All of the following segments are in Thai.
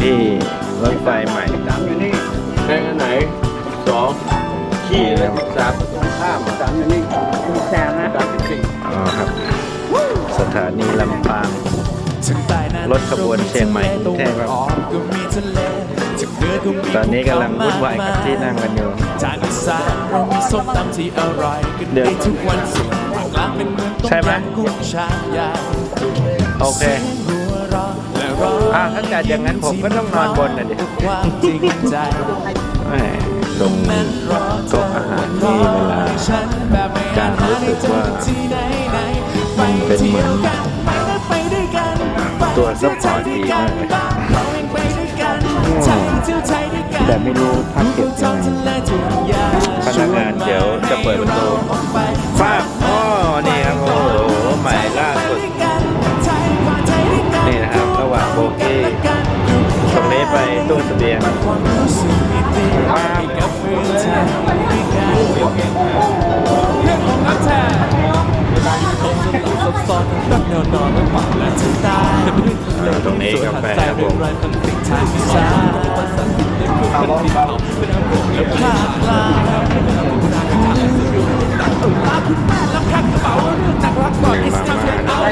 ที่รถไฟใหม่สามอยู่นี่แข่งอันไหนสองขี่เลยสามตรงข้ามสามอยู่นี่สามนะสามสิบสี่อ๋อครับ สถานีลำปางรถขบวนเชียงใหม่กรุงเทพครับตอนนี้กำลังวุ่นวายกับที่นั่งกันอยู่จากอีสานเรามีส้มตำที่อร่อยกันเดี๋ยวได้ทุกวันศุกร์กลางเป็นเมืองต้มใช่ไหมยำกุ้งชามใหญ่โอเค องอ่าถ้าจัดอย่างนั้นผมก็ต้องนอนบนน่ะดิทุกความจริงใจแหมตรงแม่นรอเธโต๊ะออาหารนี่เวลาฉันแบบไม่อาจหาได้เจอที่ใดไหนไปมันเป็นเหมือนที่ยวกันไปนะไปด้วยกันไปตัวซัพพอร์ตดีมากเลยเราเองไปด้วยกันไทยเที่ยวไทยด้วยกันแต่ไม่รู้พักเก็บยังไงพนักงานเดี๋ยวจะเปิดประตู บียงฟ้าบเออตรงนี้กาแฟครับผมนี่นะครับรา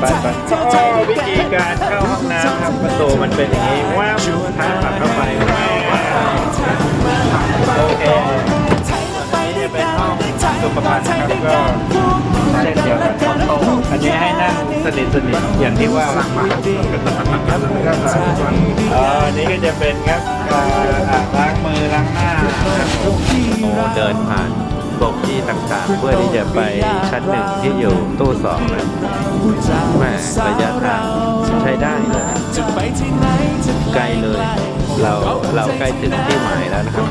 ไปไปโอ้วิธีการเข้าห้องน้ำครับประตูมันเป็นอย่างนี้ว้าวทางผักเข้าไปว้าวโอเคนี่เป็นห้องสุขภัณฑ์นะครับก็เช่นเดียวกันอันนี้ให้นั่งสนิทสนิทอย่างที่ว่าอ๋ออันนี้ก็จะเป็นครับอ่าอ่างล้างมือล้างหน้าโอ้เดินผ่านบกที่ต่างๆ เพื่อที่จะไปชั้นหนึ่งที่อยู่ตู้สองนะ แหม่ระยะทางใช้ได้เลยจะไปที่ไหนจะใกลเลย เราเราใกล้ถึงที่หมายแล้วนะครับ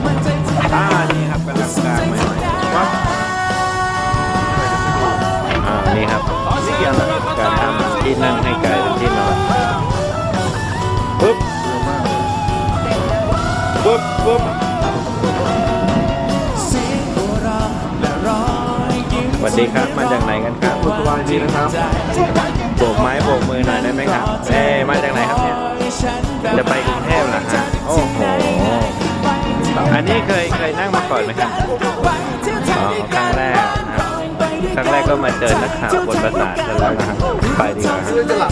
อ่านี่ครับกำลังกางใหม่ๆวับอ่านี่ครับการทำที่นั่งให้ไกลที่นอนปุ๊บปุ๊บปุ๊บ วัสดีครับ มาจากไหนกันครับสบายดีนะครับโบกไม้โบกมือหน่อยได้ไหมครับเอ้มาจากไหนครับเนี่ยจะไปกรุงเทพเหรอฮะโอ้โหอันนี้เคยเคยนั่งมาก่อนไหมครับอ๋อครั้งแรกนะครับครั้งแรกก็มาเจอนักข่าวบนประสาทกันแล้วนะครับไปดีกว่าครับ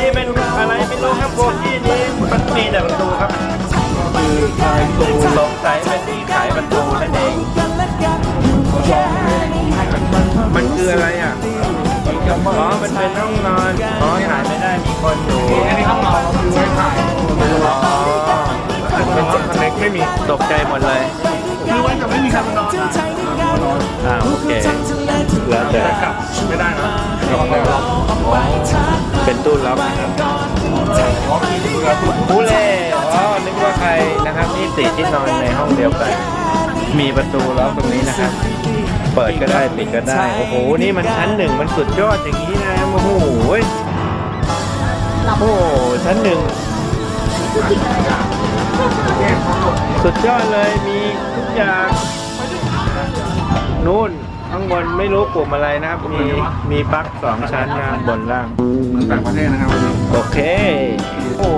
นี่เป็นอะไรไม่รู้ครับโบกี้นี้มันมีแต่ประตูครับคือขายประตูสง ห้องนอนอ๋อขายไม่ได้มีคนอยู่อันนี้ห้องนอนเราคือไว้ถ่ายอ๋อเป็นห้องเล็กไม่มีตกใจหมดเลยคือไว้แต่ไม่มีใครมานอนนะอ่าโอเคแล้วแต่กลับไม่ได้นะล็อกแล้วล็อกเป็นตู้ล็อกนะครับล็อกคือเรือตุ๊กผู้เล่อ๋อนึกว่าใครนะครับนี่สี่ที่นอนในห้องเดียวกันมีประตูล็อกตรงนี้นะครับ เปิดก็ได้ปิดก็ได้ โอ้โห นี่มันชั้นหนึ่งมันสุดยอดอย่างนี้นะ โอ้โหโอ้โหชั้นหนึ่ง สุดยอดเลยมีทุกอย่างนู่นข้างบนไม่รู้ปุ่มอะไรนะครับ มีมีปลั๊กสองชั้นนะบนล่างต่างประเทศนะครับวันนี้โอเค โอ้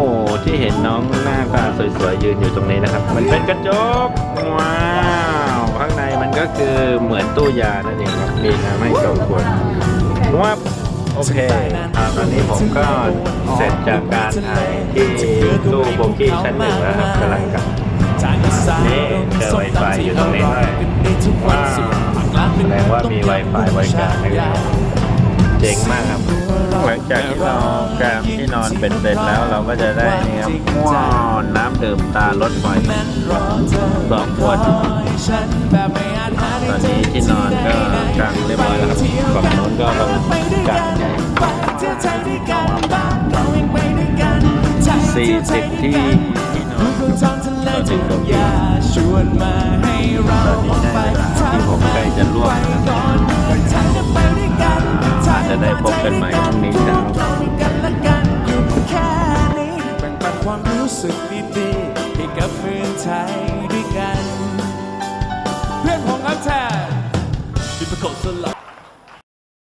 ที่เห็นน้องหน้าตาสวยๆยืนอยู่ตรงนี้นะครับ มันเป็นกระจกว้าวข้างในมันก็คือเหมือนตู้ยานั่นเองครับมีน้ำให้สองขวดวับ โอเคอ่าตอนนี้ผมก็เสร็จจากการถ่ายที่ตู้โบกี้ชั้นหนึ่งแล้วครับกำลังกลับนี่เจอ Wi-Fi อยู่ตรงนี้ด้วยว้าวแสดงว่ามี Wi-Fi บริการนะครับเจ๋งมากครับ หลังจากที่เราแกางที่นอนเป็นเสร็จแล้วเราก็จะได้นี่ครับว้าวน้ำดื่มตาลดไฟสองขวดตอนนี้ที่นอนก็กางเรียบร้อย ที่ที่นอนคงท้องทะเลทุ่งหญ้าชวนมาให้เราตอนนี้ได้เวลาที่ผมใกล้จะล่วงแล้วก่อนทางจะไปด้วยกันอาจะได้พบกันใหม่พรุ่งนี้เช้ากันและกันอยู่แค่นี้แบ่งปันความรู้สึกดีๆให้กับเพื่อนไทย